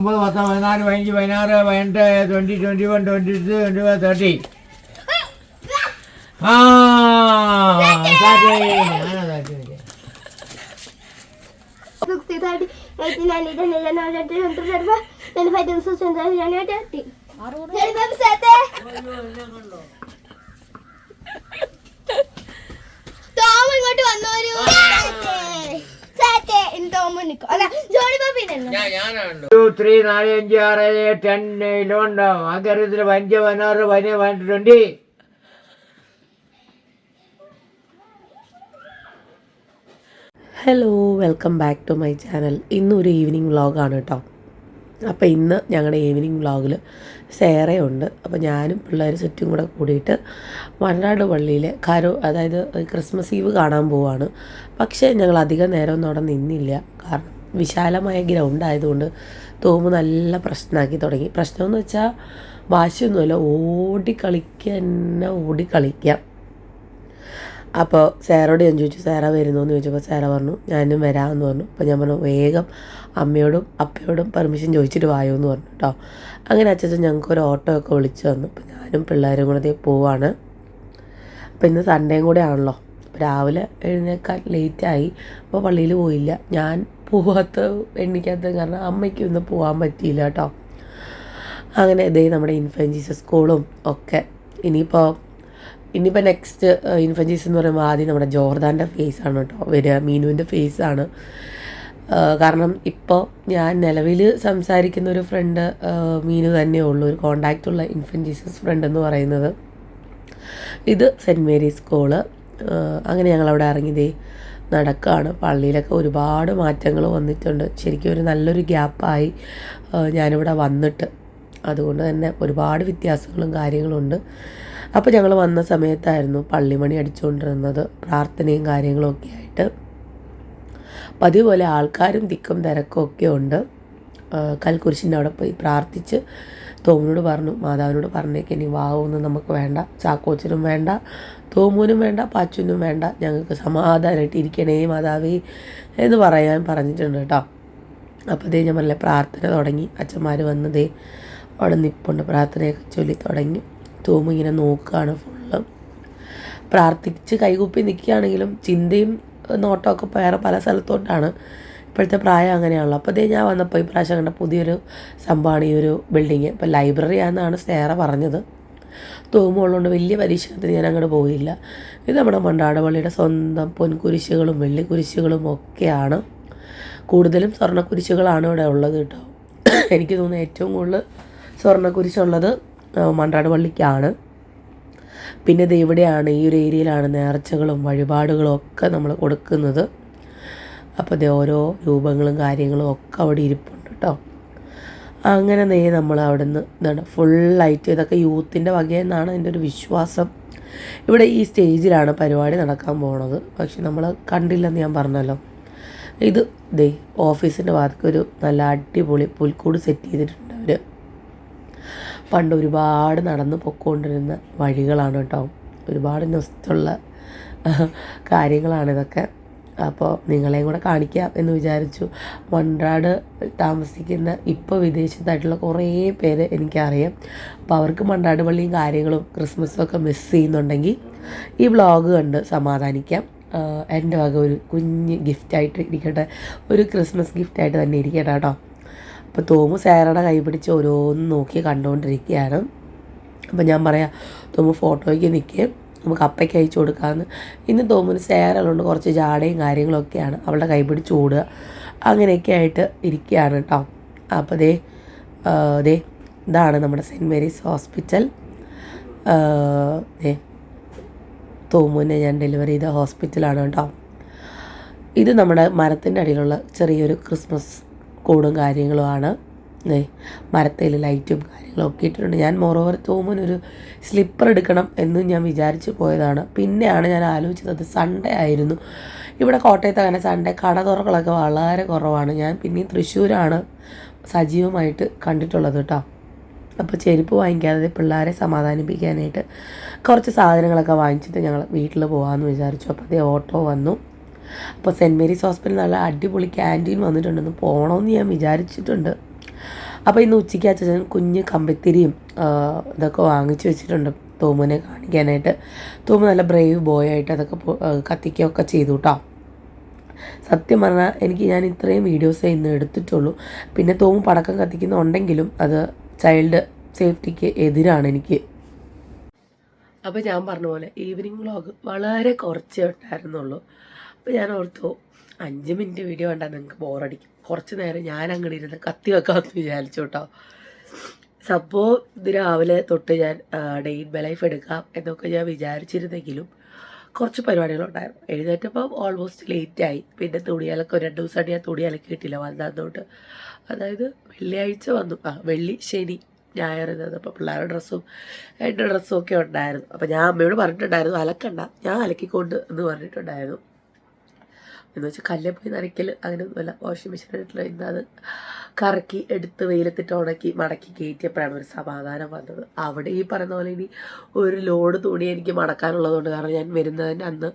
ഒമ്പത് പത്ത് പതിനാല് പതിനഞ്ച് പതിനാറ് പതിനെട്ട് twenty twenty one twenty two twenty one thirty ആ നിൽക്കും. അല്ല ജോണി ടു ത്രീ നാല് അഞ്ച് ആറ് ഏഴ് ടെൻ ഇലവൻ ആകരത്തിൽ പതിനഞ്ച് പതിനാറ് പതിനേഴ് പതിനെട്ട് twenty hello welcome back to my channel ഇന്നൊരു ഈവനിങ് വ്ളോഗാണ് കേട്ടോ അപ്പോൾ ഇന്ന് ഞങ്ങളുടെ ഈവനിങ് വ്ളോഗിൽ സേറയുണ്ട്. അപ്പോൾ ഞാനും പിള്ളേർ ചുറ്റും കൂടെ കൂടിയിട്ട് മണ്ണാട് പള്ളിയിലെ കരോ അതായത് ക്രിസ്മസ് ഈവ് കാണാൻ പോവാണ്. പക്ഷേ ഞങ്ങൾ അധികം നേരമൊന്നും അവിടെ നിന്നില്ല. കാരണം വിശാലമായ ഗ്രൗണ്ട് ആയതുകൊണ്ട് തോമ്പ് നല്ല പ്രശ്നമാക്കി തുടങ്ങി. പ്രശ്നമെന്ന് വെച്ചാൽ വാശിയൊന്നുമല്ല. ഓടി കളിക്കുക തന്നെ ഓടി അപ്പോൾ സാറോട് ഞാൻ ചോദിച്ചു സാറ വരുന്നു എന്ന് ചോദിച്ചപ്പോൾ സാറ പറഞ്ഞു ഞാനും വരാമെന്ന് പറഞ്ഞു. അപ്പോൾ ഞാൻ പറഞ്ഞു വേഗം അമ്മയോടും അപ്പയോടും പെർമിഷൻ ചോദിച്ചിട്ട് വായോ എന്ന് പറഞ്ഞു കേട്ടോ അങ്ങനെ അച്ഛൻ ഞങ്ങൾക്ക് ഒരു ഓട്ടോ ഒക്കെ വിളിച്ചു വന്നു അപ്പോൾ ഞാനും പിള്ളേരും കൂടെ പോവാണ്. അപ്പോൾ ഇന്ന് സൺഡേയും കൂടെ ആണല്ലോ. രാവിലെ എഴുന്നേക്കാൻ ലേറ്റായി അപ്പോൾ പള്ളിയിൽ പോയില്ല. ഞാൻ പോവാത്ത എണ്ണിക്കാത്ത കാരണം അമ്മയ്ക്ക് ഇന്ന് പോകാൻ പറ്റിയില്ല കേട്ടോ അങ്ങനെ ഇതേ നമ്മുടെ ഇൻഫൻ ജീസസ് സ്കൂളും ഒക്കെ. ഇനിയിപ്പോൾ ഇനിയിപ്പോൾ നെക്സ്റ്റ് ഇൻഫൻജീസ് എന്ന് പറയുമ്പോൾ ആദ്യം നമ്മുടെ ജോർദാന്റെ ഫേസ് ആണ് കേട്ടോ വരിക. മീനുവിന്റെ ഫേസ് ആണ്. കാരണം ഇപ്പോൾ ഞാൻ നിലവിൽ സംസാരിക്കുന്ന ഒരു ഫ്രണ്ട് മീനു തന്നെ ഉള്ളൂ. ഒരു കോണ്ടാക്റ്റ് ഉള്ള ജീസസ് ഫ്രണ്ട് എന്ന് പറയുന്നത്. ഇത് സെന്റ് മേരീസ് സ്കൂൾ. അങ്ങനെ ഞങ്ങളവിടെ ഇറങ്ങിയതേ നടക്കുകയാണ് പള്ളിയിലൊക്കെ ഒരുപാട് മാറ്റങ്ങൾ വന്നിട്ടുണ്ട്. ശരിക്കും ഒരു നല്ലൊരു ഗ്യാപ്പായി ഞാനിവിടെ വന്നിട്ട്. അതുകൊണ്ട് തന്നെ ഒരുപാട് വ്യത്യാസങ്ങളും കാര്യങ്ങളും ഉണ്ട്. അപ്പോൾ ഞങ്ങൾ വന്ന സമയത്തായിരുന്നു പള്ളിമണി അടിച്ചുകൊണ്ടിരുന്നത് പ്രാർത്ഥനയും കാര്യങ്ങളും ഒക്കെ ആയിട്ട്. പതിവ് പോലെ ആൾക്കാരും തിക്കും തിരക്കും ഒക്കെ ഉണ്ട്. കൽക്കുരിശിന്റെ അവിടെ പോയി പ്രാർത്ഥിച്ച് തോമിനോട് പറഞ്ഞു മാതാവിനോട് പറഞ്ഞേക്ക് ഇനി വാവൊന്നും നമുക്ക് വേണ്ട ചാക്കോച്ചനും വേണ്ട തോമൂനും വേണ്ട പാച്ചുനും വേണ്ട ഞങ്ങൾക്ക് സമാധാനമായിട്ട് ഇരിക്കണേ മാതാവേ എന്ന് പറയാൻ പറഞ്ഞിട്ടുണ്ട് കേട്ടോ. അപ്പോൾ ദേ ഞാൻ പറഞ്ഞില്ലേ പ്രാർത്ഥന തുടങ്ങി അച്ഛന്മാർ വന്നതേ അവിടെ നിപ്പുണ്ട് പ്രാർത്ഥനയൊക്കെ ചൊല്ലി തുടങ്ങി. തോമു ഇങ്ങനെ നോക്കുകയാണ് ഫുള്ള് പ്രാർത്ഥിച്ച് കൈകൂപ്പി നിൽക്കുകയാണെങ്കിലും ചിന്തയും നോട്ടമൊക്കെ വേറെ പല സ്ഥലത്തോട്ടാണ്. ഇപ്പോഴത്തെ പ്രായം അങ്ങനെയാണല്ലോ. അപ്പോൾ ഞാൻ വന്നപ്പോൾ ഈ പ്രാവശ്യം കണ്ട പുതിയൊരു സംഭവമാണ് ഈ ഒരു ബിൽഡിങ് ഇപ്പോൾ ലൈബ്രറി ആണെന്നാണ് സേറ പറഞ്ഞത്. തോമുള്ളതുകൊണ്ട് വലിയ പരീക്ഷണത്തിന് ഞാൻ അങ്ങോട്ട് പോയില്ല. ഇത് നമ്മുടെ മണ്ടാടപള്ളിയുടെ സ്വന്തം പൊൻകുരിശുകളും വെള്ളിക്കുരിശുകളും ഒക്കെയാണ്. കൂടുതലും സ്വർണക്കുരിശുകളാണ് ഇവിടെ ഉള്ളത് കേട്ടോ. എനിക്ക് തോന്നുന്നു ഏറ്റവും കൂടുതൽ സ്വർണക്കുരിശുള്ളത് മണ്ടാട് പള്ളിക്കാണ് പിന്നെ ഇത് ഇവിടെയാണ് ഈ ഒരു ഏരിയയിലാണ് നേർച്ചകളും വഴിപാടുകളും ഒക്കെ നമ്മൾ കൊടുക്കുന്നത്. അപ്പോൾ ഇത് ഓരോ രൂപങ്ങളും കാര്യങ്ങളും ഒക്കെ അവിടെ ഇരിപ്പുണ്ട് കേട്ടോ അങ്ങനെ നേ നമ്മൾ അവിടെ നിന്ന് എന്താണ് ഫുള്ളായിട്ട് ഇതൊക്കെ യൂത്തിന്റെ വകയെന്നാണ് എന്റെ ഒരു വിശ്വാസം. ഇവിടെ ഈ സ്റ്റേജിലാണ് പരിപാടി നടക്കാൻ പോണത്. പക്ഷെ നമ്മൾ കണ്ടില്ലെന്ന് ഞാൻ പറഞ്ഞല്ലോ. ഇത് ദേ ഓഫീസിന്റെ ഭാഗത്തേക്ക് ഒരു നല്ല അടിപൊളി പുൽക്കൂട് സെറ്റ് ചെയ്തിട്ടുണ്ട്. പണ്ട് ഒരുപാട് നടന്ന് പൊക്കോണ്ടിരുന്ന വഴികളാണ് കേട്ടോ. ഒരുപാട് നൊസ്റ്റുള്ള കാര്യങ്ങളാണിതൊക്കെ അപ്പോൾ നിങ്ങളെയും കൂടെ കാണിക്കാം എന്ന് വിചാരിച്ചു. മൺറാട് താമസിക്കുന്ന ഇപ്പോൾ വിദേശത്തായിട്ടുള്ള കുറേ പേര് എനിക്കറിയാം. അപ്പോൾ അവർക്ക് മൺറാട് പള്ളിയും കാര്യങ്ങളും ക്രിസ്മസും ഒക്കെ മിസ് ചെയ്യുന്നുണ്ടെങ്കിൽ ഈ വ്ളോഗ് കണ്ട് സമാധാനിക്കാം. എന്റെ വക ഒരു കുഞ്ഞ് ഗിഫ്റ്റായിട്ട് ഇരിക്കട്ടെ. ഒരു ക്രിസ്മസ് ഗിഫ്റ്റായിട്ട് തന്നെ ഇരിക്കട്ടെ കേട്ടോ. അപ്പോൾ തോമു സാറയുടെ കൈ പിടിച്ച് ഓരോന്ന് നോക്കി കണ്ടുകൊണ്ടിരിക്കുകയാണ് അപ്പോൾ ഞാൻ പറയാം തോമു ഫോട്ടോയ്ക്ക് നിൽക്കുക നമുക്ക് അപ്പയ്ക്ക് അയച്ചു കൊടുക്കാമെന്ന് ഇന്ന് തോമുന് സാറുള്ളതുകൊണ്ട് കുറച്ച് ജാടയും കാര്യങ്ങളൊക്കെയാണ് അവളുടെ കൈ പിടിച്ച് ഓടുക. അങ്ങനെയൊക്കെ ആയിട്ട് ഇരിക്കുകയാണ് കേട്ടോ അപ്പോൾ ദേ ദേ ഇതാണ് നമ്മുടെ സെന്റ് മേരീസ് ഹോസ്പിറ്റൽ. ദേ തോമുവിനെ ഞാൻ ഡെലിവറി ചെയ്ത ഹോസ്പിറ്റലാണ് കേട്ടോ ഇത് നമ്മുടെ മരത്തിന്റെ അടിയിലുള്ള ചെറിയൊരു ക്രിസ്മസ് കൂടും കാര്യങ്ങളുമാണ്. മരത്തേൽ ലൈറ്റും കാര്യങ്ങളും ഒക്കെ ഇട്ടിട്ടുണ്ട്. ഞാൻ മോറോവർ തോമനൊരു സ്ലിപ്പർ എടുക്കണം എന്ന് ഞാൻ വിചാരിച്ചു പോയതാണ്. പിന്നെയാണ് ഞാൻ ആലോചിച്ചത് സൺഡേ ആയിരുന്നു. ഇവിടെ കോട്ടയത്ത് അങ്ങനെ സൺഡേ കട തുറകളൊക്കെ വളരെ കുറവാണ്. ഞാൻ പിന്നെ തൃശ്ശൂരാണ് സജീവമായിട്ട് കണ്ടിട്ടുള്ളത് കേട്ടോ. അപ്പോൾ ചെരുപ്പ് വാങ്ങിക്കാതെ പിള്ളേരെ സമാധാനിപ്പിക്കാനായിട്ട് കുറച്ച് സാധനങ്ങളൊക്കെ വാങ്ങിച്ചിട്ട് ഞങ്ങൾ വീട്ടിൽ പോകാമെന്ന് വിചാരിച്ചു. അപ്പോൾ അതേ ഓട്ടോ വന്നു. അപ്പോൾ സെന്റ് മേരീസ് ഹോസ്പിറ്റൽ നല്ല അടിപൊളി ക്യാന്റീൻ വന്നിട്ടുണ്ടെന്ന് പോകണമെന്ന് ഞാൻ വിചാരിച്ചിട്ടുണ്ട്. അപ്പോൾ ഇന്ന് ഉച്ചയ്ക്ക് അച്ഛൻ കുഞ്ഞ് കമ്പിത്തിരിയും ഇതൊക്കെ വാങ്ങിച്ചു വെച്ചിട്ടുണ്ട് തോമുവിനെ കാണിക്കാനായിട്ട്. തോമു നല്ല ബ്രേവ് ബോയ് ആയിട്ട് അതൊക്കെ കത്തിക്കുകയൊക്കെ ചെയ്തു കേട്ടോ സത്യം പറഞ്ഞാൽ എനിക്ക് ഞാൻ ഇത്രയും വീഡിയോസ് ഇന്ന് എടുത്തിട്ടുള്ളൂ. പിന്നെ തോമു പടക്കം കത്തിക്കുന്നുണ്ടെങ്കിലും അത് ചൈൽഡ് സേഫ്റ്റിക്ക് എതിരാണ് എനിക്ക്. അപ്പോൾ ഞാൻ പറഞ്ഞ പോലെ ഈവനിങ് വ്ളോഗ് വളരെ കുറച്ചേ ഉണ്ടായിരുന്നുള്ളൂ. അപ്പോൾ ഞാൻ ഓർത്തു അഞ്ച് മിനിറ്റ് വീഡിയോ കണ്ടാൽ നിങ്ങൾക്ക് ബോറടിക്കും. കുറച്ച് നേരം ഞാൻ അങ്ങോട്ട് ഇരുന്ന് കത്തി വെക്കാമെന്ന് വിചാരിച്ചു കേട്ടോ സംഭവം ഇത് രാവിലെ തൊട്ട് ഞാൻ ഡെയിൻ ബലൈഫ് ലൈഫ് എടുക്കാം എന്നൊക്കെ ഞാൻ വിചാരിച്ചിരുന്നെങ്കിലും കുറച്ച് പരിപാടികളുണ്ടായിരുന്നു എഴുന്നേറ്റപ്പോൾ ഓൾമോസ്റ്റ് ലേറ്റായി പിന്നെ തുണി അലക്കം രണ്ട് ദിവസമായിട്ട് ഞാൻ തുണി അലക്കിയിട്ടില്ല വന്നതുകൊണ്ട് അതായത് വെള്ളിയാഴ്ച വന്നു. ആ വെള്ളി ശനി ഞായർ അപ്പോൾ പിള്ളേരുടെ ഡ്രസ്സും എന്റെ ഡ്രസ്സും ഒക്കെ ഉണ്ടായിരുന്നു. അപ്പോൾ ഞാൻ അമ്മയോട് പറഞ്ഞിട്ടുണ്ടായിരുന്നു അലക്കണ്ട. ഞാൻ അലക്കിക്കൊണ്ട് എന്ന് പറഞ്ഞിട്ടുണ്ടായിരുന്നു. എന്ന് വെച്ചാൽ കല്ലിൽ പോയി നനയ്ക്കൽ അങ്ങനെയൊന്നുമല്ല വാഷിംഗ് മെഷീനിൽ ഇന്ന് അത് കറക്കി എടുത്ത് വെയിലത്തിട്ട് ഉണക്കി മടക്കി കയറ്റിയപ്പോഴാണ് ഒരു സമാധാനം വന്നത്. അവിടെ ഈ പറയുന്ന പോലെ ഇനി ഒരു ലോഡ് തുണി എനിക്ക് മടക്കാനുള്ളതുകൊണ്ട് കാരണം ഞാൻ വരുന്നതിന്റെ അന്ന്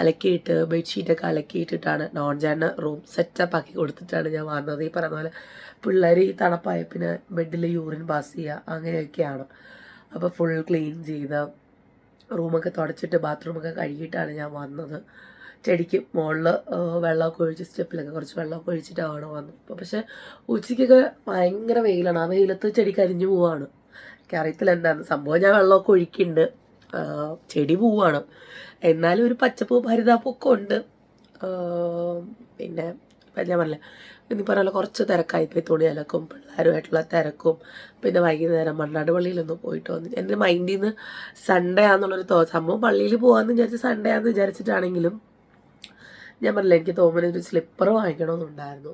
അലക്കിയിട്ട് ബെഡ്ഷീറ്റൊക്കെ അലക്കിയിട്ടിട്ടാണ് നോൺ ജാന റൂം സെറ്റപ്പ് ആക്കി കൊടുത്തിട്ടാണ് ഞാൻ വന്നത്. ഈ പറയുന്ന പോലെ പിള്ളേർ ഈ തണുപ്പായ പിന്നെ ബെഡിൽ യൂറിൻ പാസ് ചെയ്യുക അങ്ങനെയൊക്കെയാണ്. അപ്പോൾ ഫുൾ ക്ലീൻ ചെയ്ത് റൂമൊക്കെ തുടച്ചിട്ട് ബാത്റൂമൊക്കെ കഴുകിയിട്ടാണ് ഞാൻ വന്നത്. ചെടിക്ക് മുകളിൽ വെള്ളമൊക്കെ ഒഴിച്ച് സ്റ്റെപ്പിലൊക്കെ കുറച്ച് വെള്ളമൊക്കെ ഒഴിച്ചിട്ടാണ് വന്നത്. അപ്പോൾ പക്ഷേ ഉച്ചയ്ക്കൊക്കെ ഭയങ്കര വെയിലാണ്. ആ വെയിലത്ത് ചെടി കരിഞ്ഞു പോവാണ്. എനിക്കറിയത്തില്ല എന്താണ് സംഭവം ഞാൻ വെള്ളമൊക്കെ ഒഴിക്കുന്നുണ്ട് ചെടി പോവാണ്. എന്നാലും ഒരു പച്ചപ്പ് ഹരിതാപ്പൊക്കെ ഉണ്ട്. പിന്നെ ഞാൻ പറഞ്ഞില്ല ഇനി പറഞ്ഞ കുറച്ച് തിരക്കായിപ്പോയി തുണി അലക്കും പിള്ളേരുമായിട്ടുള്ള തിരക്കും. പിന്നെ വൈകുന്നേരം മണ്ണാട് പള്ളിയിലൊന്ന് പോയിട്ട് വന്നു എന്റെ മൈൻഡിൽ നിന്ന് സൺഡേ ആണെന്നുള്ളൊരു സംഭവം പള്ളിയിൽ പോകാമെന്ന് വിചാരിച്ച് സൺഡേ ആണെന്ന് വിചാരിച്ചിട്ടാണെങ്കിലും ഞാൻ പറഞ്ഞില്ല എനിക്ക് തോമന ഒരു സ്ലിപ്പർ വാങ്ങിക്കണമെന്നുണ്ടായിരുന്നു.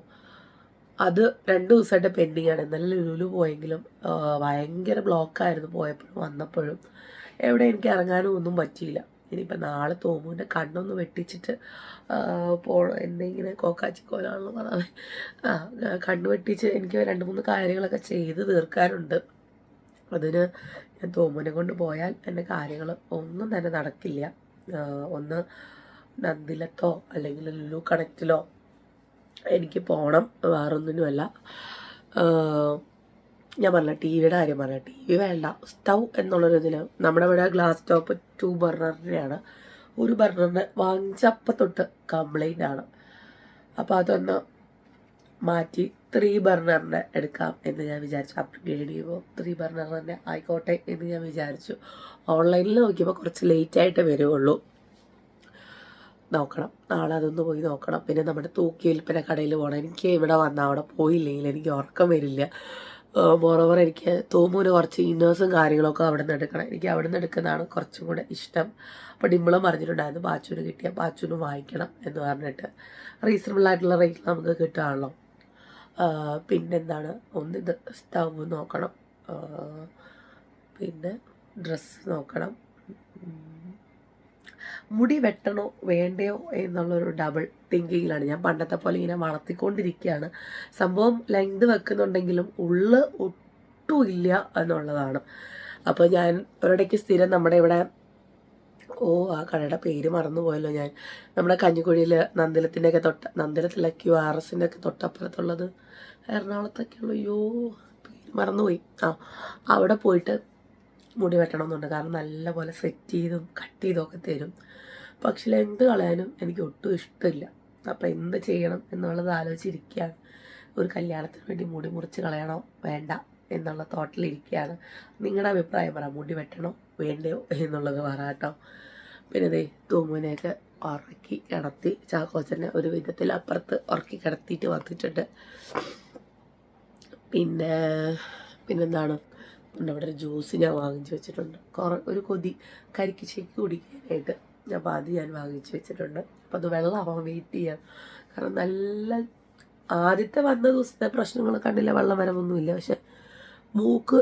അത് രണ്ട് ദിവസമായിട്ട് പെൻഡിങ് ആണ്. ഇന്നലെ ലുലു പോയെങ്കിലും ഭയങ്കര ബ്ലോക്കായിരുന്നു പോയപ്പോഴും വന്നപ്പോഴും. എവിടെ എനിക്ക് ഇറങ്ങാനും ഒന്നും പറ്റിയില്ല. ഇനിയിപ്പോൾ നാളെ തോമുവിന്റെ കണ്ണൊന്ന് വെട്ടിച്ചിട്ട് പോ എന്നെ ഇങ്ങനെ കോക്കാച്ചിക്കോലാണെന്ന് പറഞ്ഞത് ആ കണ്ണ് വെട്ടിച്ച് എനിക്ക് രണ്ട് മൂന്ന് കാര്യങ്ങളൊക്കെ ചെയ്ത് തീർക്കാനുണ്ട്. അതിന് ഞാൻ തോമുവിനെ കൊണ്ട് പോയാൽ എന്റെ കാര്യങ്ങൾ ഒന്നും തന്നെ നടക്കില്ല. ഒന്ന് നന്ദിലത്തോ അല്ലെങ്കിൽ ലുലു കണക്റ്റിലോ എനിക്ക് പോകണം വേറൊന്നിനുമല്ല. ഞാൻ പറഞ്ഞ ടി വിയുടെ കാര്യം പറഞ്ഞ ടി വി വേണ്ട. സ്റ്റൗ എന്നുള്ളൊരു ഇതിന് നമ്മുടെ ഇവിടെ ഗ്ലാസ് ടോപ്പ് ടു ബർണറിന്റെയാണ് ഒരു ബർണറിന് വാങ്ങിച്ചപ്പം തൊട്ട് കംപ്ലൈന്റ് ആണ്. അപ്പോൾ അതൊന്ന് മാറ്റി ത്രീ ബർണറിന്റെ എടുക്കാം എന്ന് ഞാൻ വിചാരിച്ചു. അപ്ഗ്രേഡ് ചെയ്യുമ്പോൾ ത്രീ ബർണർ തന്നെ ആയിക്കോട്ടെ എന്ന് ഞാൻ വിചാരിച്ചു. ഓൺലൈനിൽ നോക്കിയപ്പോൾ കുറച്ച് ലേറ്റ് ആയിട്ട് വരുവുള്ളൂ. നോക്കണം. നാളെ അതൊന്ന് പോയി നോക്കണം. പിന്നെ നമ്മുടെ തൂക്കി വിൽപ്പന കടയിൽ പോകണം എനിക്ക് ഇവിടെ വന്നാൽ അവിടെ പോയില്ലെങ്കിൽ എനിക്ക് ഉറക്കം വരില്ല. മോറോവർ എനിക്ക് തോമൂന് കുറച്ച് ഇന്നേഴ്സും കാര്യങ്ങളൊക്കെ അവിടെ നിന്ന് എടുക്കണം. എനിക്ക് അവിടെ നിന്ന് എടുക്കുന്നതാണ് കുറച്ചും കൂടെ ഇഷ്ടം. അപ്പോൾ ഡിമ്പിളും പറഞ്ഞിട്ടുണ്ടായിരുന്നു പാച്ചുവിന് കിട്ടിയ പാച്ചുവിന് വാങ്ങിക്കണം എന്ന് പറഞ്ഞിട്ട്. റീസണബിൾ ആയിട്ടുള്ള റേറ്റിൽ നമുക്ക് കിട്ടുകയാണല്ലോ പിന്നെ പിന്നെന്താണ്? ഒന്ന് സ്റ്റവ് നോക്കണം. പിന്നെ ഡ്രസ്സ് നോക്കണം. മുടി വെട്ടണോ വേണ്ടയോ എന്നുള്ളൊരു ഡബിൾ തിങ്കിങ്ങിലാണ് ഞാൻ പണ്ടത്തെ പോലെ ഇങ്ങനെ വളർത്തിക്കൊണ്ടിരിക്കുകയാണ്. സംഭവം ലെങ്ത് വെക്കുന്നുണ്ടെങ്കിലും ഉള്ള് ഒട്ടും ഇല്ല എന്നുള്ളതാണ്. അപ്പോൾ ഞാൻ ഒരിടയ്ക്ക് സ്ഥിരം നമ്മുടെ ഇവിടെ ഓ ആ കടയുടെ പേര് മറന്നു പോയല്ലോ ഞാൻ. നമ്മുടെ കഞ്ഞിക്കുഴിയിൽ നന്ദിലത്തിന്റെയൊക്കെ തൊട്ട നന്ദിലത്തിലെ ക്യു ആർ എസിന്റെ ഒക്കെ തൊട്ടപ്പുറത്തുള്ളത്. എറണാകുളത്തൊക്കെയുള്ള അയ്യോ പേര് മറന്നുപോയി. ആ അവിടെ പോയിട്ട് മുടി വെട്ടണമെന്നുണ്ട്. കാരണം നല്ലപോലെ സെറ്റ് ചെയ്തും കട്ട് ചെയ്തൊക്കെ തരും. പക്ഷെ ലെങ്ത് കളയാനും എനിക്ക് ഒട്ടും ഇഷ്ടമില്ല. അപ്പോൾ എന്ത് ചെയ്യണം എന്നുള്ളത് ആലോചിച്ചിരിക്കുകയാണ്. ഒരു കല്യാണത്തിന് വേണ്ടി മുടി മുറിച്ച് കളയണോ? വേണ്ട. എന്നുള്ള തോട്ടിലിരിക്കുകയാണ് നിങ്ങളുടെ അഭിപ്രായം പറ. മുടി വെട്ടണോ? വേണ്ടയോ? എന്നുള്ളത് പറ കേട്ടോ. പിന്നെ ഇതേ തൂമുവിനെയൊക്കെ ഉറക്കി കിടത്തി ചാക്കോച്ചനെ ഒരു വിധത്തിൽ അപ്പുറത്ത് ഉറക്കി കിടത്തിയിട്ട് വന്നിട്ടുണ്ട്. പിന്നെ പിന്നെന്താണ്? അവിടെ ഒരു ജ്യൂസ് ഞാൻ വാങ്ങിച്ചു വെച്ചിട്ടുണ്ട്. കുറേ ഒരു കൊതി കരിക്ക് ശേക്ക് കുടിക്കാനായിട്ട് അപ്പോൾ അത് ഞാൻ വാങ്ങിച്ചു വെച്ചിട്ടുണ്ട്. അപ്പോൾ അത് വെള്ളമാവാൻ വെയിറ്റ് ചെയ്യാം. കാരണം നല്ല ആദ്യത്തെ വന്ന ദിവസത്തെ പ്രശ്നങ്ങൾ കണ്ടില്ല വെള്ളം വരവൊന്നുമില്ല. പക്ഷെ മൂക്ക്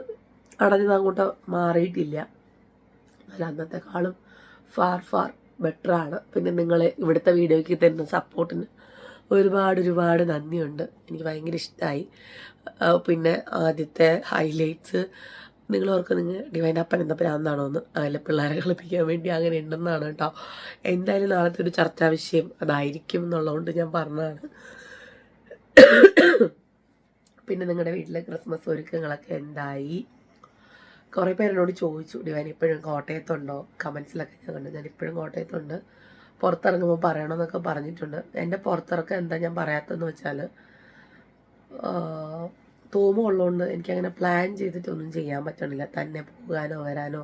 അടഞ്ഞത് അങ്ങോട്ട് മാറിയിട്ടില്ല. അല്ല അന്നത്തെക്കാളും ഫാർ ഫാർ ബെറ്ററാണ് പിന്നെ നിങ്ങളെ ഇവിടുത്തെ വീഡിയോയ്ക്ക് തരുന്ന സപ്പോർട്ടിന് ഒരുപാട് ഒരുപാട് നന്ദിയുണ്ട്. എനിക്ക് ഭയങ്കര ഇഷ്ടമായി പിന്നെ ആദ്യത്തെ ഹൈലൈറ്റ്സ് നിങ്ങൾ ഓർക്ക് നിങ്ങൾ ഡിവൈൻ അപ്പൻ എന്ന പ്രാന്താണോ എന്ന് അതിലെ പിള്ളേരെ കളിപ്പിക്കാൻ വേണ്ടി അങ്ങനെ ഉണ്ടെന്നാണ് കേട്ടോ. എന്തായാലും നാളത്തെ ഒരു ചർച്ചാ വിഷയം അതായിരിക്കും എന്നുള്ളതുകൊണ്ട് ഞാൻ പറഞ്ഞതാണ്. പിന്നെ നിങ്ങളുടെ വീട്ടിലെ ക്രിസ്മസ് ഒരുക്കങ്ങളൊക്കെ എന്തായി? കുറേ പേരെന്നോട് ചോദിച്ചു ഡിവൈൻ ഇപ്പോഴും കോട്ടയത്തുണ്ടോ? കമൻസിലൊക്കെ ഞാൻ കണ്ടു. ഞാൻ ഇപ്പോഴും കോട്ടയത്തുണ്ട്. പുറത്തിറങ്ങുമ്പോൾ പറയണമെന്നൊക്കെ പറഞ്ഞിട്ടുണ്ട്. എന്റെ പുറത്തിറക്കം എന്താ ഞാൻ പറയാത്തതെന്ന് വെച്ചാൽ തോമ ഉള്ളതുകൊണ്ട് എനിക്കങ്ങനെ പ്ലാൻ ചെയ്തിട്ടൊന്നും ചെയ്യാൻ പറ്റണില്ല. തന്നെ പോകാനോ വരാനോ.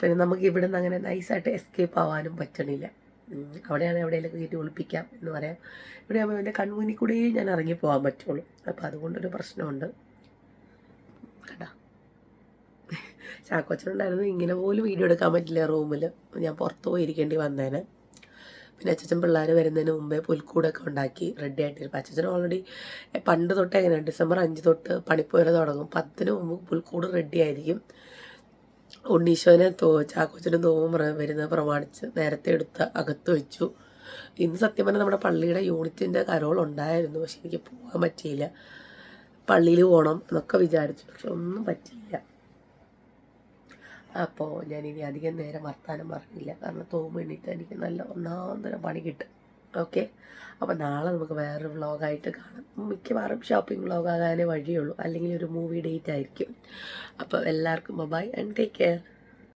പിന്നെ നമുക്ക് ഇവിടെ നിന്ന് അങ്ങനെ നൈസായിട്ട് എസ്കേപ്പ് ആവാനും പറ്റണില്ല. അവിടെയാണ് എവിടെയെങ്കിലും കയറ്റി ഒളിപ്പിക്കാം എന്ന് പറയാം. ഇവിടെ ആകുമ്പോൾ എന്റെ കൺമുന്നിൽ കൂടെയേ ഞാൻ ഇറങ്ങി പോകാൻ പറ്റുള്ളൂ. അപ്പോൾ അതുകൊണ്ടൊരു പ്രശ്നമുണ്ട്. കേട്ടാ ചാക്കോച്ചനുണ്ടായിരുന്നു ഇങ്ങനെ പോലും വീഡിയോ എടുക്കാൻ പറ്റില്ല റൂമിൽ ഞാൻ പുറത്ത് പോയിരിക്കേണ്ടി വന്നേനെ. പിന്നെ അച്ഛൻ പിള്ളേർ വരുന്നതിന് മുമ്പേ പുൽക്കൂടൊക്കെ ഉണ്ടാക്കി റെഡി ആയിട്ടിരിക്കും. അച്ഛൻ ഓൾറെഡി പണ്ട് തൊട്ട് എങ്ങനെയാണ് ഡിസംബർ അഞ്ച് തൊട്ട് പണിപ്പുര തുടങ്ങും. പത്തിന് മുമ്പ് പുൽക്കൂട് റെഡി ആയിരിക്കും. ഉണ്ണീശോനെ തോ ചാക്കോച്ചനും തോമും വരുന്നത് പ്രമാണിച്ച് നേരത്തെ എടുത്ത് അകത്ത് വെച്ചു. ഇന്ന് സത്യം പറഞ്ഞാൽ നമ്മുടെ പള്ളിയുടെ യൂണിറ്റിന്റെ കരോൾ ഉണ്ടായിരുന്നു പക്ഷെ എനിക്ക് പോകാൻ പറ്റിയില്ല. പള്ളിയിൽ പോകണം എന്നൊക്കെ വിചാരിച്ചു പക്ഷെ ഒന്നും പറ്റിയില്ല. അപ്പോൾ ഞാനിനി അധികം നേരം വർത്താനം പറഞ്ഞില്ല. കാരണം തോമ്പ് എണ്ണീറ്റ് എനിക്ക് നല്ല ഒന്നാന്തരം പണി കിട്ടും. ഓക്കെ? അപ്പോൾ നാളെ നമുക്ക് വേറൊരു വ്ളോഗായിട്ട് കാണാം. മിക്കവാറും ഷോപ്പിംഗ് വ്ളോഗാകാനേ വഴിയുള്ളൂ. അല്ലെങ്കിൽ ഒരു മൂവി ഡേറ്റ് ആയിരിക്കും. അപ്പോൾ എല്ലാവർക്കും ബൈ ആൻഡ് ടേക്ക് കെയർ